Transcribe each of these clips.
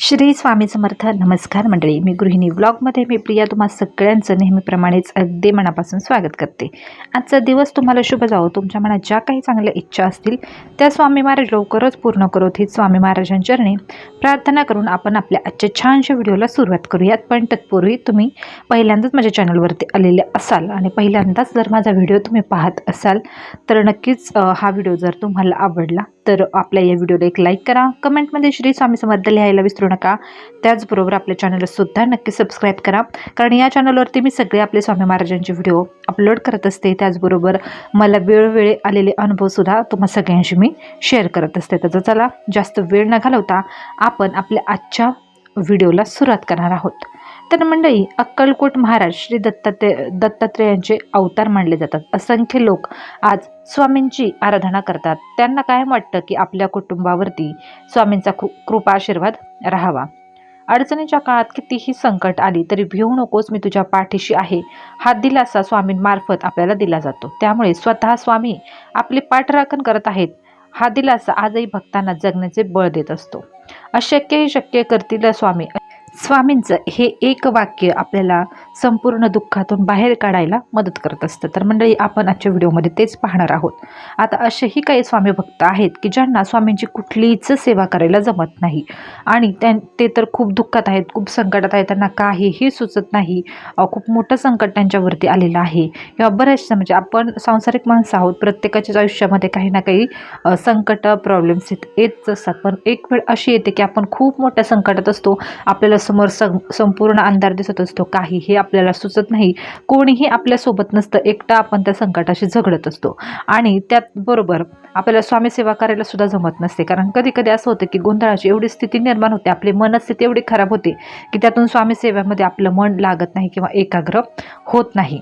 श्री स्वामी समर्थ नमस्कार मंडळी. मी गृहिणी ब्लॉगमध्ये मी प्रिया. तुम्हा सगळ्यांचं नेहमीप्रमाणेच अगदी मनापासून स्वागत करते. आजचा दिवस तुम्हाला शुभ जावो. तुमच्या मनात ज्या काही चांगल्या इच्छा असतील त्या स्वामी महाराज लवकरच पूर्ण करोत ही स्वामी महाराजांचरणी प्रार्थना करून आपण आपल्या आजच्या छानशा व्हिडिओला सुरुवात करूयात. पण तत्पूर्वी तुम्ही पहिल्यांदाच माझ्या चॅनलवरती आलेले असाल आणि पहिल्यांदाच जर माझा व्हिडिओ तुम्ही पाहत असाल तर नक्कीच हा व्हिडिओ जर तुम्हाला आवडला तर आपल्या या व्हिडिओला एक लाईक करा. कमेंटमध्ये श्री स्वामी समर्थ लिहायला विसरू नका. त्याचबरोबर आपल्या चॅनलला सुद्धा नक्की सबस्क्राईब करा. कारण या चॅनलवरती मी सगळे आपले स्वामी महाराजांचे व्हिडिओ अपलोड करत असते. त्याचबरोबर मला वेळोवेळी आलेले अनुभवसुद्धा तुम्हा सगळ्यांशी मी शेअर करत असते. तर चला जास्त वेळ न घालवता आपण आपल्या आजच्या व्हिडिओला सुरुवात करणार आहोत. तर मंडळी अक्कलकोट महाराज श्री दत्तात्रय दत्तात्रेयांचे अवतार मानले जातात. असंख्य लोक आज स्वामींची आराधना करतात. त्यांना काय वाटतं की आपल्या कुटुंबावरती स्वामींचा खू कृपा आशीर्वाद राहावा. अडचणीच्या काळात कितीही संकट आली तरी भिवू नकोस मी तुझ्या पाठीशी आहे. हा दिलासा स्वामींमार्फत आपल्याला दिला जातो. त्यामुळे स्वतः स्वामी आपली पाठराखण करत आहेत. हा दिलासा आजही भक्तांना जगण्याचे बळ देत असतो. अशक्यही शक्य करतील स्वामी. स्वामींचं हे एक वाक्य आपल्याला संपूर्ण दुःखातून बाहेर काढायला मदत करत असतं. तर मंडळी आपण आजच्या व्हिडिओमध्ये तेच पाहणार आहोत. आता असेही काही स्वामी भक्त आहेत की ज्यांना स्वामींची कुठलीच सेवा करायला जमत नाही. आणि त्यां ते तर खूप दुःखात आहेत खूप संकटात आहेत त्यांना काहीही सुचत नाही. खूप मोठं संकट त्यांच्यावरती आलेलं आहे. किंवा बऱ्याचशा म्हणजे आपण सांसारिक माणसं आहोत प्रत्येकाच्याच आयुष्यामध्ये काही ना काही संकट प्रॉब्लेम्स येत येतच असतात. पण एक वेळ अशी येते की आपण खूप मोठ्या संकटात असतो आपल्याला समोर सं संपूर्ण अंधार दिसत असतो. काही हे आपल्याला सुचत नाही. कोणीही आपल्यासोबत नसतं. एकटा आपण त्या संकटाशी झगडत असतो. आणि त्याचबरोबर आपल्याला स्वामी सेवा करायला सुद्धा जमत नसते. कारण कधी कधी असं होतं की गोंधळाची एवढी स्थिती निर्माण होते. आपली मनस्थिती एवढी खराब होते की त्यातून स्वामी सेवेमध्ये आपलं मन लागत नाही किंवा एकाग्र होत नाही.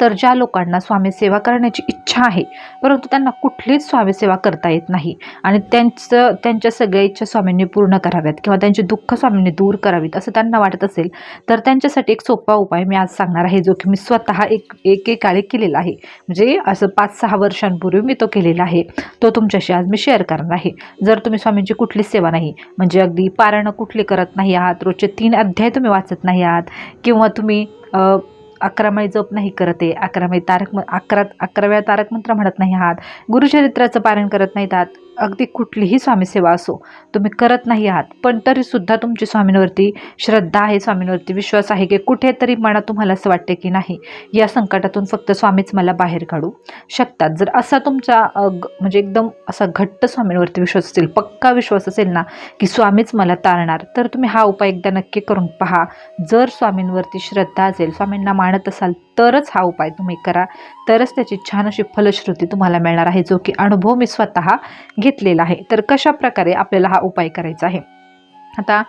तर ज्या लोकांना स्वामी सेवा करण्याची इच्छा आहे परंतु त्यांना कुठलीच स्वामीसेवा करता येत नाही आणि त्यांचं त्यांच्या सगळ्या इच्छा स्वामींनी पूर्ण कराव्यात किंवा त्यांचे दुःख स्वामींनी दूर करावीत असं त्यांना वाटत असेल तर त्यांच्यासाठी एक सोपा उपाय मी आज सांगणार आहे जो की मी स्वतः एक एकेकाळी केलेला आहे. म्हणजे असं पाच सहा वर्षांपूर्वी मी तो केलेला आहे. तो तुमच्याशी आज मी शेअर करणार आहे. जर तुम्ही स्वामींची कुठलीच सेवा नाही म्हणजे अगदी पारायणं कुठली करत नाही आहात रोजचे तीन अध्याय तुम्ही वाचत नाही आहात किंवा तुम्ही अकरामाई जप नाही करत आहे. अकरामाई तारक म अकरा अकराव्या तारक मंत्र म्हणत नाही आहात. गुरुचरित्राचं पारण करत नाहीत आहात. अगदी कुठलीही स्वामी सेवा असो तुम्ही करत नाही आहात. पण तरीसुद्धा तुमची स्वामींवरती श्रद्धा आहे स्वामींवरती विश्वास आहे की कुठेतरी मनात तुम्हाला असं वाटते की नाही या संकटातून फक्त स्वामीच मला बाहेर काढू शकतात. जर असा तुमचा म्हणजे एकदम असा घट्ट स्वामींवरती विश्वास असेल पक्का विश्वास असेल ना की स्वामीच मला तारणार तर तुम्ही हा उपाय एकदा नक्की करून पहा. जर स्वामींवरती श्रद्धा असेल स्वामींना मानत असाल तरच हा उपाय तुम्ही करा. तरच त्याची छान अशी फलश्रुती तुम्हाला मिळणार आहे जो की अनुभव मी स्वतः घेतलेला आहे. तर कशा प्रकारे आपल्याला हा उपाय करायचा आहे? आता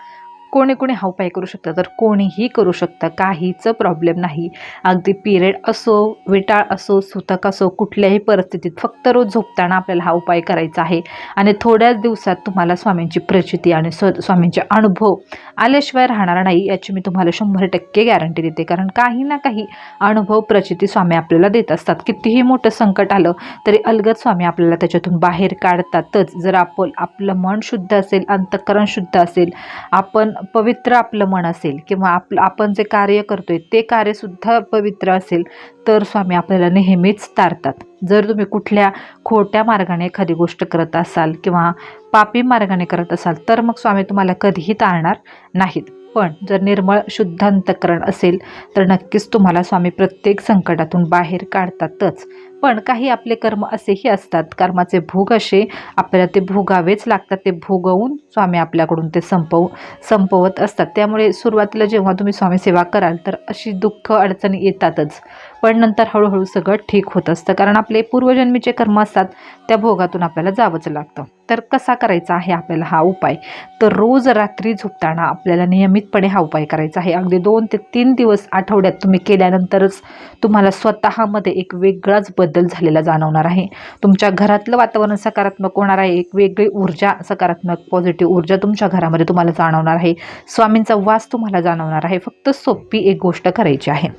कोणी कोणी हा उपाय करू शकतं. तर कोणीही करू शकतं. काहीच प्रॉब्लेम नाही. अगदी पिरियड असो विटाळ असो सुतक असो कुठल्याही परिस्थितीत फक्त रोज झोपताना आपल्याला हा उपाय करायचा आहे. आणि थोड्याच दिवसात तुम्हाला स्वामींची प्रचिती आणि स्व स्वामींचे अनुभव आल्याशिवाय राहणार नाही याची मी तुम्हाला शंभर टक्के गॅरंटी देते. कारण काही ना काही अनुभव प्रचिती स्वामी आपल्याला देत असतात. कितीही मोठं संकट आलं तरी अलगद स्वामी आपल्याला त्याच्यातून बाहेर काढतातच. जर आपण आपलं मन शुद्ध असेल अंतःकरण शुद्ध असेल आपण पवित्र आपलं मन असेल किंवा आप आपण जे कार्य करतोय ते कार्यसुद्धा पवित्र असेल तर स्वामी आपल्याला नेहमीच तारतात. जर तुम्ही कुठल्या खोट्या मार्गाने एखादी गोष्ट करत असाल किंवा पापी मार्गाने करत असाल तर मग स्वामी तुम्हाला कधीही तारणार नाहीत. पण जर निर्मळ शुद्ध अंतकरण असेल तर नक्कीच तुम्हाला स्वामी प्रत्येक संकटातून बाहेर काढतातच. पण काही आपले कर्म असेही असतात. कर्माचे भोग असे आपल्याला ते भोगावेच लागतात. ते भोगवून स्वामी आपल्याकडून ते संपवू संपवत असतात. त्यामुळे सुरुवातीला जेव्हा तुम्ही स्वामी सेवा कराल तर अशी दुःख अडचणी येतातच. पण नंतर हळूहळू सगळं ठीक होत असतं. कारण आपले पूर्वजन्मीचे कर्म असतात त्या भोगातून आपल्याला जावंच लागतं. तर कसा करायचा आहे आपल्याला हा उपाय? तर रोज रात्री झोपताना आपल्याला नियमितपणे हा उपाय करायचा आहे. अगदी दोन ते तीन दिवस आठवड्यात तुम्ही केल्यानंतरच तुम्हाला स्वतःमध्ये एक वेगळाच बदल झालेला जाणवणार आहे. तुमच्या घरातलं वातावरण सकारात्मक होणार आहे. एक वेगळी ऊर्जा सकारात्मक पॉझिटिव्ह ऊर्जा तुमच्या घरामध्ये तुम्हाला जाणवणार आहे. स्वामींचा वास तुम्हाला जाणवणार आहे. फक्त सोपी एक गोष्ट करायची आहे.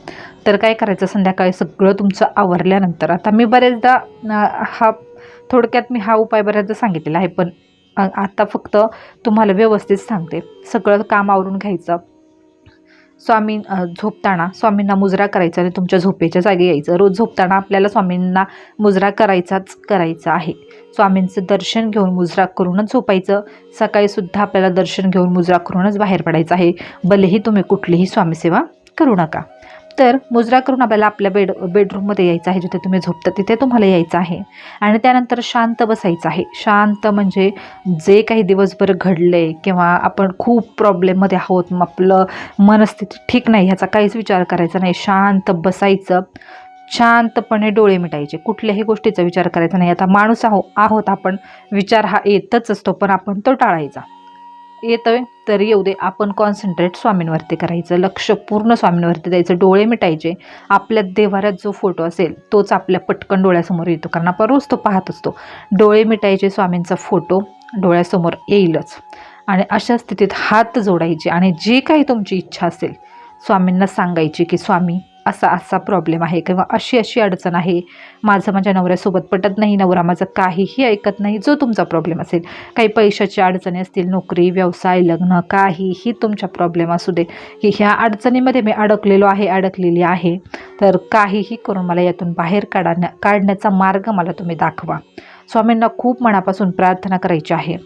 तर काय करायचं? संध्याकाळी सगळं तुमचं आवरल्यानंतर. आता मी बरेचदा हा थोडक्यात मी हा उपाय बऱ्याचदा सांगितलेला आहे पण आता फक्त तुम्हाला व्यवस्थित सांगते. सगळं काम आवरून घ्यायचं. स्वामी झोपताना स्वामींना मुजरा करायचा आणि तुमच्या झोपेच्या जागी यायचं. रोज झोपताना आपल्याला स्वामींना मुजरा करायचाच करायचा आहे. स्वामींचं दर्शन घेऊन मुजरा करूनच झोपायचं. सकाळीसुद्धा आपल्याला दर्शन घेऊन मुजरा करूनच बाहेर पडायचं आहे. भलेही तुम्ही कुठलीही स्वामीसेवा करू नका. तर मुजरा करून आपल्याला आपल्या बेड बेडरूममध्ये यायचं आहे जिथे तुम्ही झोपता तिथे तुम्हाला यायचं आहे. आणि त्यानंतर शांत बसायचं आहे. शांत म्हणजे जे काही दिवसभर घडले किंवा आपण खूप प्रॉब्लेममध्ये आहोत मग आपलं मनस्थिती ठीक नाही ह्याचा काहीच विचार करायचा नाही. शांत बसायचं. शांतपणे डोळे मिटायचे. कुठल्याही गोष्टीचा विचार करायचा नाही. आता माणूस आहो आहोत आपण. विचार हा येतच असतो पण आपण तो टाळायचा. येतोय तर येऊ दे. आपण कॉन्सन्ट्रेट स्वामींवरती करायचं. लक्ष पूर्ण स्वामींवरती द्यायचं. डोळे मिटायचे. आपल्या देवाऱ्यात जो फोटो असेल तोच आपल्या पटकन डोळ्यासमोर येतो. कारण आपण रोज तो पाहत असतो. डोळे मिटायचे स्वामींचा फोटो डोळ्यासमोर येईलच. आणि अशा स्थितीत हात जोडायचे. आणि जी काही तुमची इच्छा असेल स्वामींना सांगायची की स्वामी असा असा प्रॉब्लेम आहे किंवा अशी अशी अडचण आहे. माझं माझ्या नवऱ्यासोबत पटत नाही नवरा माझं काहीही ऐकत नाही जो तुमचा प्रॉब्लेम असेल. काही पैशाची अडचणी असतील नोकरी व्यवसाय लग्न काहीही तुमचा प्रॉब्लेम असू दे. की ह्या अडचणीमध्ये मी अडकलेलो आहे अडकलेली आहे. तर काहीही करून मला यातून बाहेर काढण्या काढण्याचा मार्ग मला तुम्ही दाखवा. स्वामींना खूप मनापासून प्रार्थना करायची आहे.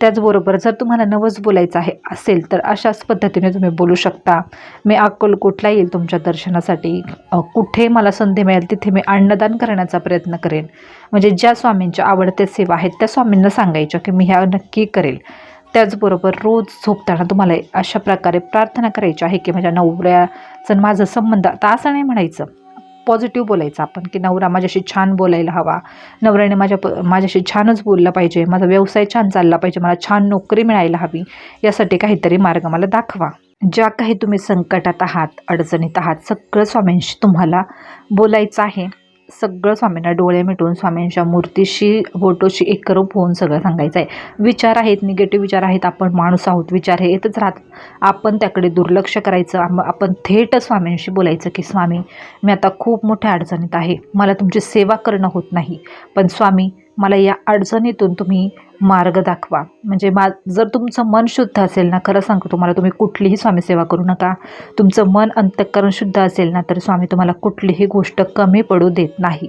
त्याचबरोबर जर तुम्हाला नवस बोलायचं आहे असेल तर अशाच पद्धतीने तुम्ही बोलू शकता. मी अक्कलकोटला येईल तुमच्या दर्शनासाठी. कुठे मला संधी मिळेल तिथे मी अन्नदान करण्याचा प्रयत्न करेन. म्हणजे ज्या स्वामींच्या आवडत्या सेवा आहेत त्या स्वामींना सांगायच्या की मी ह्या नक्की करेल. त्याचबरोबर रोज झोपताना तुम्हाला अशा प्रकारे प्रार्थना करायची आहे की माझ्या नवऱ्याचं माझं संबंध. आता असं नाही म्हणायचं. पॉझिटिव्ह बोलायचं आपण की नवरा माझ्याशी छान बोलायला हवा. नवऱ्याने माझ्या प माझ्याशी छानच बोललं पाहिजे. माझा व्यवसाय छान चालला पाहिजे. मला छान नोकरी मिळायला हवी. यासाठी काहीतरी मार्ग मला दाखवा. ज्या काही तुम्ही संकटात आहात अडचणीत आहात सगळं स्वामींशी तुम्हाला बोलायचं आहे. सगळं स्वामींना डोळे मिटून स्वामींच्या मूर्तीशी फोटोशी एकरूप होऊन सगळं सांगायचं आहे विचार आहेत निगेटिव्ह विचार आहेत आपण माणूस आहोत विचार हे येतच राहतात. आपण त्याकडे दुर्लक्ष करायचं आपण थेट स्वामींशी बोलायचं की स्वामी मी आता खूप मोठ्या अडचणीत आहे. मला तुमची सेवा करणं होत नाही. पण स्वामी मला या अडचणीतून तुम्ही मार्ग दाखवा. म्हणजे मा जर तुमचं मन शुद्ध असेल ना खरं सांगतो तुम्हाला तुम्ही कुठलीही स्वामीसेवा करू नका. तुमचं मन अंतःकरण शुद्ध असेल ना तर स्वामी तुम्हाला कुठलीही गोष्ट कमी पडू देत नाही.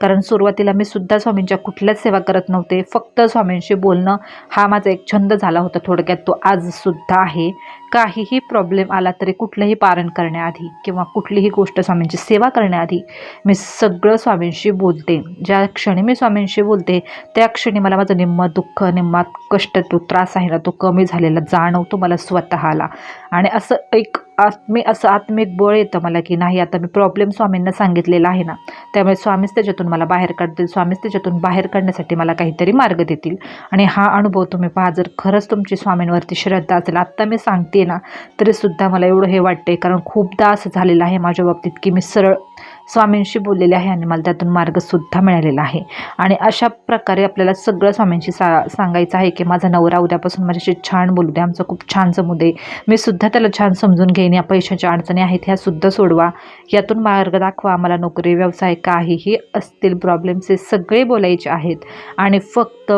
कारण सुरुवातीला मी सुद्धा स्वामींच्या कुठल्याच सेवा करत नव्हते. फक्त स्वामींशी बोलणं हा माझा एक छंद झाला होता थोडक्यात. तो आजसुद्धा आहे. काहीही प्रॉब्लेम आला तरी कुठलंही पारण करण्याआधी किंवा कुठलीही गोष्ट स्वामींची सेवा करण्याआधी मी सगळं स्वामींशी बोलते. ज्या क्षणी मी स्वामींशी बोलते त्या क्षणी मला माझं निम्म दुःख निम्मा कष्ट तो त्रास आहे ना तो कमी झालेला जाणवतो मला स्वतःला. आणि असं एक आत्मी असं आत्मिक बळ येतं मला की नाही आता मी प्रॉब्लेम स्वामींना सांगितलेला आहे ना त्यामुळे स्वामीच त्याच्यातून मला बाहेर काढतील स्वामीच त्याच्यातून बाहेर काढण्यासाठी मला काहीतरी मार्ग देतील. आणि हा अनुभव तुम्ही पहा जर खरंच तुमची स्वामींवरती श्रद्धा असेल आत्ता मी सांगते ना तरीसुद्धा मला एवढं हे वाटते कारण खूपदा असं झालेलं आहे माझ्या बाबतीत की मी सरळ स्वामींशी बोललेले आहे आणि मला त्यातून मार्गसुद्धा मिळालेला आहे. आणि अशा प्रकारे आपल्याला सगळं स्वामींशी सा सांगायचं आहे की माझा नवरा उद्यापासून माझ्याशी छान बोलू दे आमचं खूप छान जमू दे. मी सुद्धा त्याला छान समजून घेईन या पैशाच्या अडचणी आहेत ह्या सुद्धा सोडवा. यातून मार्ग दाखवा आम्हाला नोकरी व्यवसाय काहीही असतील प्रॉब्लेम्स हे सगळे बोलायचे आहेत. आणि फक्त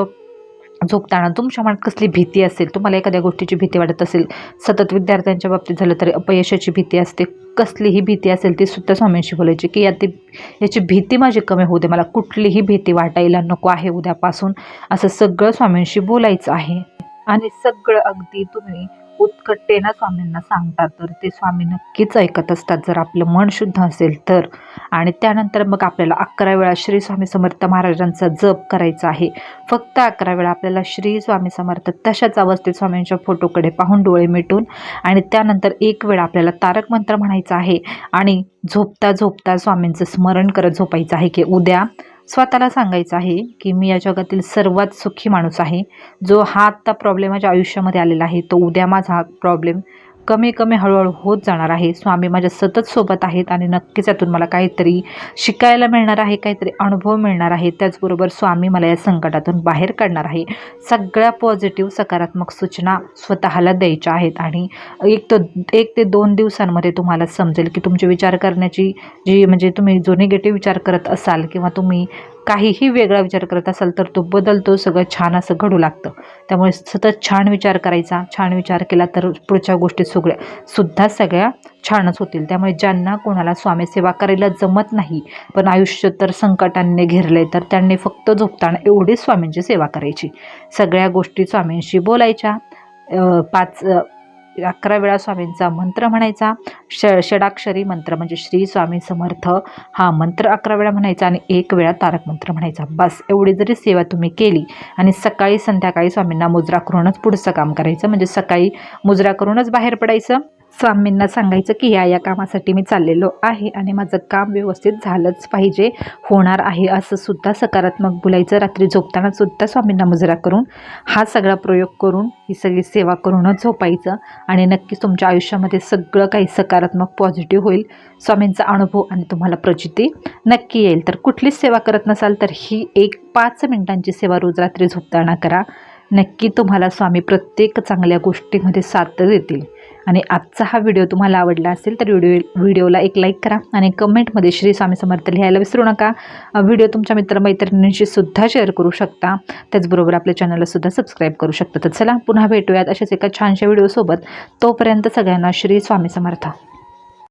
झोपताना तुमच्या मनात कसली भीती असेल तुम्हाला एखाद्या गोष्टीची भीती वाटत असेल सतत विद्यार्थ्यांच्या बाबतीत झालं तरी अपयशाची भीती असते कसलीही भीती असेल ती सुद्धा स्वामींशी बोलायची की याती याची भीती माझी कमी होऊ दे मला कुठलीही भीती वाटायला नको आहे उद्यापासून. असं सगळं स्वामींशी बोलायचं आहे. आणि सगळं अगदी तुम्ही उत्कटतेनं स्वामींना सांगतात. तर ते स्वामी नक्कीच ऐकत असतात. जर आपलं मन शुद्ध असेल तर. आणि त्यानंतर मग आपल्याला अकरा वेळा श्री स्वामी समर्थ महाराजांचा जप करायचा आहे. फक्त अकरा वेळा आपल्याला श्री स्वामी समर्थ तशाच अवस्थेत स्वामींच्या फोटोकडे पाहून डोळे मिटून आणि त्यानंतर एक वेळा आपल्याला तारक मंत्र म्हणायचा आहे. आणि झोपता झोपता स्वामींचं स्मरण करत झोपायचं आहे की उद्या स्वतःला सांगायचं आहे की मी या जगातील सर्वात सुखी माणूस आहे. जो हा आत्ता प्रॉब्लेम माझ्या आयुष्यामध्ये आलेला आहे तो उद्या माझा हा प्रॉब्लेम कमी कमी हळूहळू होत जाणार आहे. स्वामी माझ्या सतत सोबत आहेत आणि नक्कीच यातून मला काहीतरी शिकायला मिळणार आहे काहीतरी अनुभव मिळणार आहे. त्याचबरोबर स्वामी मला या संकटातून बाहेर काढणार आहे. सगळ्या पॉझिटिव्ह सकारात्मक सूचना स्वतःला द्यायच्या आहेत आणि एक तर एक ते दोन दिवसांमध्ये तुम्हाला समजेल की तुमचे विचार करण्याची जी म्हणजे तुम्ही जो निगेटिव्ह विचार करत असाल किंवा तुम्ही काहीही वेगळा विचार करत असाल तर तो बदलतो सगळं छान असं घडू लागतं. त्यामुळे सतत छान विचार करायचा छान विचार केला तर पुढच्या गोष्टी सगळ्या सुद्धा सगळ्या छानच होतील. त्यामुळे ज्यांना कोणाला स्वामी सेवा करायला जमत नाही पण आयुष्य तर संकटांनी घेरले तर त्यांनी फक्त झोपताना एवढीच स्वामींची सेवा करायची. सगळ्या गोष्टी स्वामींशी बोलायच्या. पाच अकरा वेळा स्वामींचा मंत्र म्हणायचा. ष षडाक्षरी मंत्र म्हणजे श्री स्वामी समर्थ हा मंत्र अकरा वेळा म्हणायचा आणि एक वेळा तारक मंत्र म्हणायचा. बस एवढी जरी सेवा तुम्ही केली आणि सकाळी संध्याकाळी स्वामींना मुजरा करूनच पुढचं काम करायचं. म्हणजे सकाळी मुजरा करूनच बाहेर पडायचं. स्वामींना सांगायचं की या या कामासाठी मी चाललेलो आहे आणि माझं काम व्यवस्थित झालंच पाहिजे होणार आहे असं सुद्धा सकारात्मक बोलायचं. रात्री झोपताना सुद्धा स्वामींना मुजरा करून हा सगळा प्रयोग करून ही सगळी सेवा करूनच झोपायचं आणि नक्कीच तुमच्या आयुष्यामध्ये सगळं काही सकारात्मक पॉझिटिव्ह होईल. स्वामींचा अनुभव आणि तुम्हाला प्रचिती नक्की येईल. तर कुठलीच सेवा करत नसाल तर ही एक पाच मिनिटांची सेवा रोज रात्री झोपताना करा. नक्की तुम्हाला स्वामी प्रत्येक चांगल्या गोष्टीमध्ये साथ देतील. आणि आजचा हा व्हिडिओ तुम्हाला आवडला असेल तर व्हिडिओ व्हिडिओला एक लाईक करा आणि कमेंटमध्ये श्री स्वामी समर्थ लिहायला विसरू नका. व्हिडिओ तुमच्या मित्रमैत्रिणींशी सुद्धा शेअर करू शकता. त्याचबरोबर आपल्या चॅनललासुद्धा सबस्क्राईब करू शकता. तर चला पुन्हा भेटूयात अशाच एका छानशा व्हिडिओसोबत. तोपर्यंत सगळ्यांना श्री स्वामी समर्थ.